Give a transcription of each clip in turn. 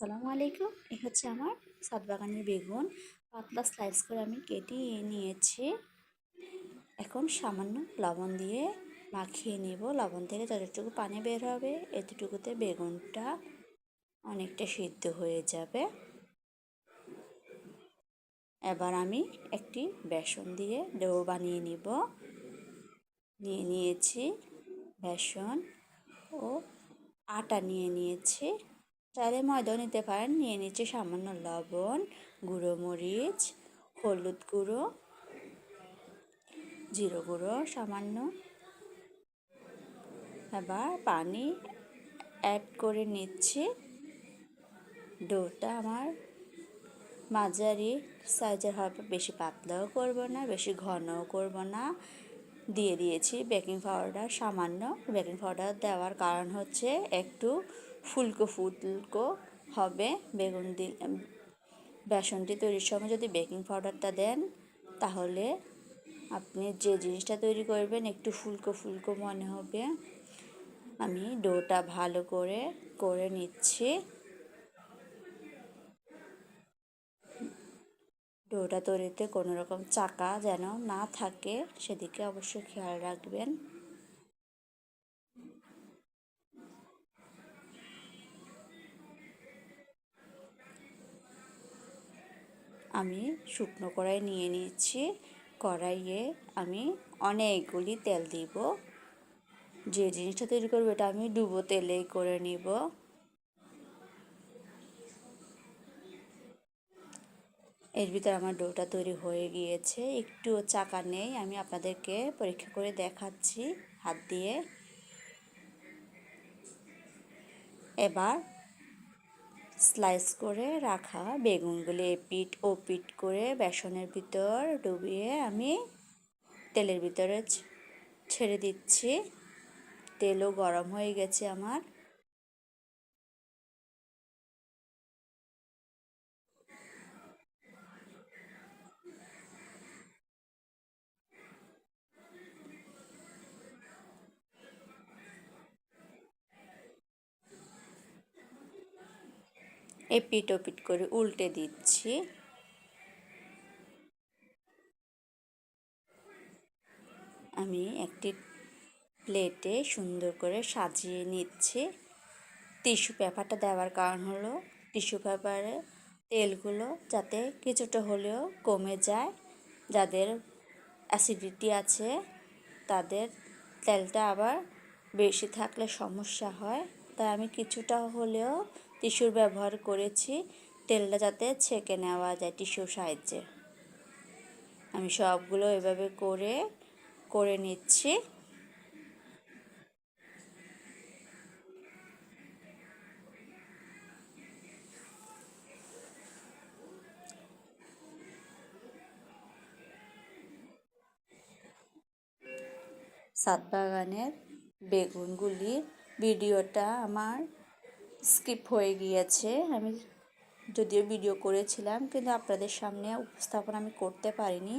আসসালামু আলাইকুম। এ হচ্ছে আমার সাত বাগানের বেগুন। পাতলা স্লাইস করে আমি কেটে নিয়েছি। এখন সামান্য লবণ দিয়ে মাখিয়ে নেব। লবণ থেকে যতটুকু পানি বের হবে, এতটুকুতে বেগুনটা অনেকটা সিদ্ধ হয়ে যাবে। এবার আমি একটি বেসন দিয়ে ডো বানিয়ে নিব। নিয়ে নিয়েছি বেসন ও আটা নিয়ে নিয়েছি। চাইলে ময়দাও নিতে পারেন। নিয়ে নিচ্ছি সামান্য লবণ, গুঁড়ো মরিচ, হলুদ গুঁড়ো, জিরো গুঁড়ো সামান্য। এবার পানি অ্যাড করে নিচ্ছি। ডোটা আমার মাঝারি সাইজের হবে, বেশি পাতলাও করব না, বেশি ঘনও করব না। দিয়ে দিয়েছি বেকিং পাউডার সামান্য। বেকিং পাউডার দেওয়ার কারণ হচ্ছে একটু ফুলকো ফুলকো হবে বেগুন দিল বেসনটি তৈরির সময় যদি বেকিং পাউডারটা দেন, তাহলে আপনি যে জিনিসটা তৈরি করবেন, একটু ফুলকো ফুলকো মনে হবে। আমি ডোটা ভালো করে করে নিচ্ছি। ডোটা তৈরিতে কোনো রকম চাকা যেন না থাকে, সেদিকে অবশ্যই খেয়াল রাখবেন। আমি শুকনো কড়াই নিয়ে নিচ্ছি কড়াইয়ে আমি অনেকগুলি তেল দিব। যে জিনিসটা তৈরি করব এটা আমি ডুবো তেলেই করে নিব। এর ভিতরে আমার ডোটা তৈরি হয়ে গিয়েছে। একটু চাকা নেই, আমি আপনাদেরকে পরীক্ষা করে দেখাচ্ছি হাত দিয়ে। এবার স্লাইস করে রাখা বেগুনগুলি এপিট ও পিট করে বেসনের ভিতর ডুবিয়ে আমি তেলের ভিতরে ছেড়ে দিচ্ছি। তেলও গরম হয়ে গেছে আমার। এপিট ওপিট করে উল্টে দিচ্ছি। আমি একটি প্লেটে সুন্দর করে সাজিয়ে নিচ্ছি। টিস্যু পেপারটা দেওয়ার কারণ হলো, টিস্যু পেপারে তেলগুলো যাতে কিছুটা হলেও কমে যায়। যাদের অ্যাসিডিটি আছে, তাদের তেলটা আবার বেশি থাকলে সমস্যা হয়। তাই আমি কিছুটা হলেও টিস্যুর ব্যবহার করেছি। তেলটা যাতে ছেঁকে নেওয়া যায় টিস্যুর সাহায্যে। আমি সবগুলো এভাবে করে করে নিচ্ছি। সাত বাগানের বেগুনগুলির ভিডিওটা আমার স্কিপ হয়ে গিয়েছে। আমি যদিও ভিডিও করেছিলাম, কিন্তু আপনাদের সামনে উপস্থাপন আমি করতে পারিনি।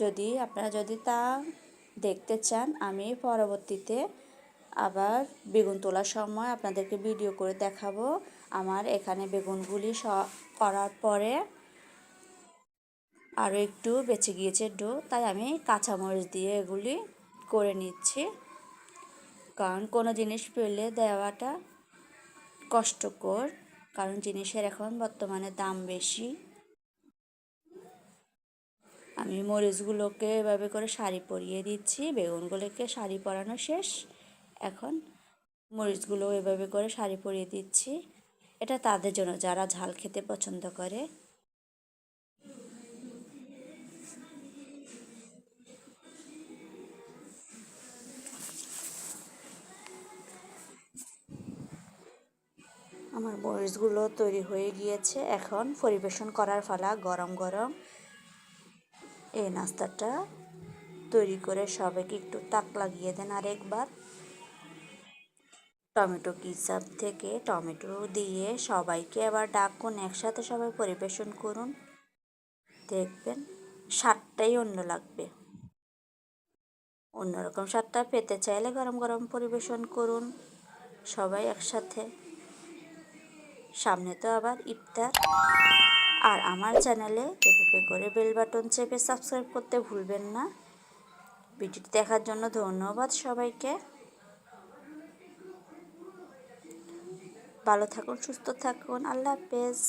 যদি আপনারা যদি তা দেখতে চান, আমি পরবর্তীতে আবার বেগুন তোলার সময় আপনাদেরকে ভিডিও করে দেখাবো আমার এখানে বেগুনগুলি স, করার পরে। আরও একটু বেঁচে গিয়েছে ডো, তাই আমি কাঁচামরিচ দিয়ে এগুলি করে নিচ্ছি। কারণ কোনো জিনিস পেলে দেওয়াটা কষ্টকর, কারণ জিনিসের এখন বর্তমানে দাম বেশি। আমি মরিচগুলোকে এভাবে করে শাড়ি পরিয়ে দিচ্ছি, বেগুনগুলোকে শাড়ি পরানো শেষ। এখন মরিচগুলো এভাবে করে শাড়ি পরিয়ে দিচ্ছি। এটা তাদের জন্য, যারা ঝাল খেতে পছন্দ করে। আমার মরিচগুলো তৈরি হয়ে গিয়েছে। এখন পরিবেশন করার ফলা গরম গরম। এই নাস্তাটা তৈরি করে সবাইকে একটু তাক লাগিয়ে দেন আরেকবার। টমেটো কিচাপ থেকে টমেটো দিয়ে সবাইকে আবার ডাকুন, একসাথে সবাই পরিবেশন করুন। দেখবেন স্বাদটাই অন্য লাগবে। অন্যরকম স্বাদটা পেতে চাইলে গরম গরম পরিবেশন করুন। সবাই একসাথে সামনে তো আবার ইফতার। আর আমার চ্যানেলে এভাবে করে বেল বাটন চেপে সাবস্ক্রাইব করতে ভুলবেন না। ভিডিওটি দেখার জন্য ধন্যবাদ সবাইকে। ভালো থাকুন, সুস্থ থাকুন। আল্লাহ হাফেজ।